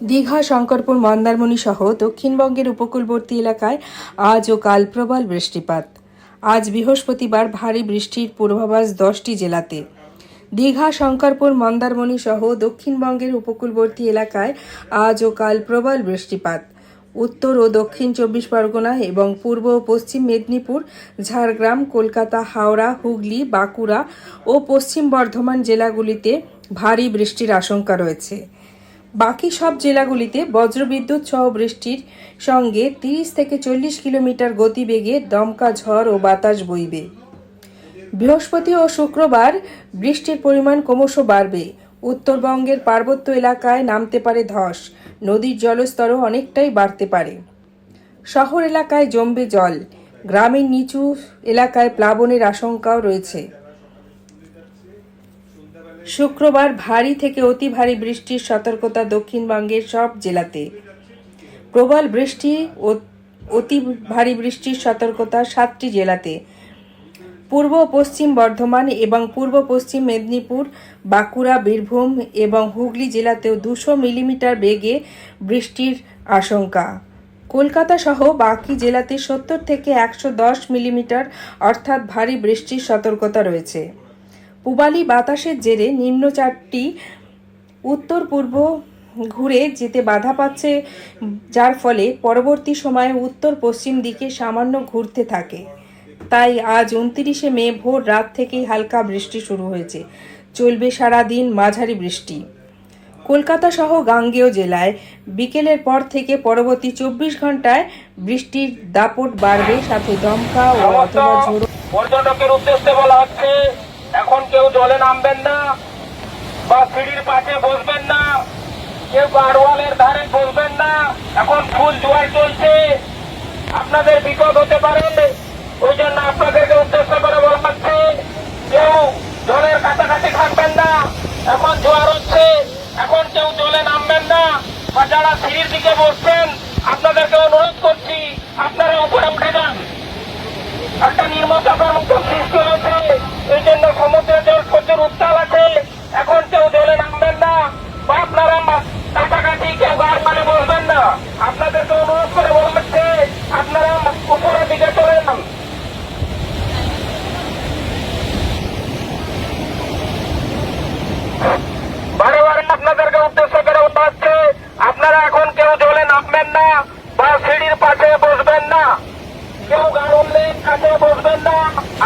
দীঘা, শঙ্করপুর, মন্দারমণি সহ দক্ষিণবঙ্গের উপকূলবর্তী এলাকায় আজ ও কাল প্রবল বৃষ্টিপাত। আজ বৃহস্পতিবার ভারী বৃষ্টির পূর্বাভাস দশটি জেলাতে। দীঘা, শঙ্করপুর, মন্দারমণি সহ দক্ষিণবঙ্গের উপকূলবর্তী এলাকায় আজ ও কাল প্রবল বৃষ্টিপাত। উত্তর ও দক্ষিণ চব্বিশ পরগনা এবং পূর্ব ও পশ্চিম মেদিনীপুর, ঝাড়গ্রাম, কলকাতা, হাওড়া, হুগলি, বাঁকুড়া ও পশ্চিম বর্ধমান জেলাগুলিতে ভারী বৃষ্টির আশঙ্কা রয়েছে। বাকি সব জেলাগুলিতে বজ্রবিদ্যুৎ সহ বৃষ্টির সঙ্গে তিরিশ থেকে চল্লিশ কিলোমিটার গতিবেগে দমকা ঝড় ও বাতাস বইবে। বৃহস্পতি ও শুক্রবার বৃষ্টির পরিমাণ ক্রমশ বাড়বে। উত্তরবঙ্গের পার্বত্য এলাকায় নামতে পারে ধস। নদীর জলস্তরও অনেকটাই বাড়তে পারে। শহর এলাকায় জমবে জল। গ্রামের নিচু এলাকায় প্লাবনের আশঙ্কাও রয়েছে। শুক্রবার ভারী থেকে অতি ভারী বৃষ্টির সতর্কতা দক্ষিণবঙ্গের সব জেলাতে। প্রবল বৃষ্টি ও অতি ভারী বৃষ্টির সতর্কতা সাতটি জেলাতে। পূর্ব পশ্চিম বর্ধমান এবং পূর্ব পশ্চিম মেদিনীপুর, বাঁকুড়া, বীরভূম এবং হুগলি জেলাতেও দুশো মিলিমিটার বেগে বৃষ্টির আশঙ্কা। কলকাতা সহ বাকি জেলাতে সত্তর থেকে একশো দশ মিলিমিটার অর্থাৎ ভারী বৃষ্টির সতর্কতা রয়েছে। পূবালি বাতাসের জেরে নিম্নচাপটি উত্তর পূর্ব ঘুরে যেতে বাধা পাচ্ছে, যার ফলে পরবর্তী সময়ে উত্তর পশ্চিম দিকে সামান্য ঘুরতে থাকে। তাই আজ উনতিরিশে মে ভোর রাত থেকেই হালকা বৃষ্টি শুরু হয়েছে। চলবে সারা দিন মাঝারি বৃষ্টি। কলকাতা সহ গাঙ্গেয় জেলায় বিকেলের পর থেকে পরবর্তী চব্বিশ ঘন্টায় বৃষ্টির দাপট বাড়বে, সাথে দমকা ও অথবা ঝোড়ো পর্যটকের উদ্দেশ্যে বলা হচ্ছে এখন কেউ জলে নামবেন না, বা সিঁড়ির পাশে বসবেন না, কেউ গাড়োয়ালের ধারে বসবেন না, এখন ফুল জোয়ার চলছে। আপনাদের বিপদ হতে পারে, ওই জন্য আপনাদেরকে উদ্দেশ্য করে বলা হচ্ছে, কেউ জলের কাছাকাছি থাকবেন না, এখন জোয়ার হচ্ছে, এখন কেউ জলে নামবেন না, বা যারা সিঁড়ির দিকে বসছেন আপনাদেরকে অনুরোধ করছি, আপনারা উপরে উঠে যান। একটা নির্মতাপের মতো সৃষ্টি কেউ জলে নামবেন না। বা আপনারা কাছাকাছি কেউ গার মানে বসবেন না। আপনাদেরকে অনুরোধ করে বলা আপনারা উপরের দিকে চলে যান এখন কেউ জলে নামবেন না বা সিঁড়ির পাশে বসবেন না। কেউ গাড়ুলের কাছে বসবেন না।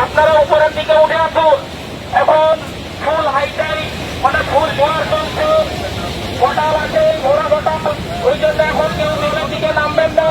আপনারা উপরের দিকে উঠে আসুন। এখন ফুল হাইটাই হঠাৎ ভোট পড়ার আছে ঘোরা ভোটা ওই জন্য এখন কেউ দিনের দিকে নামবেন না।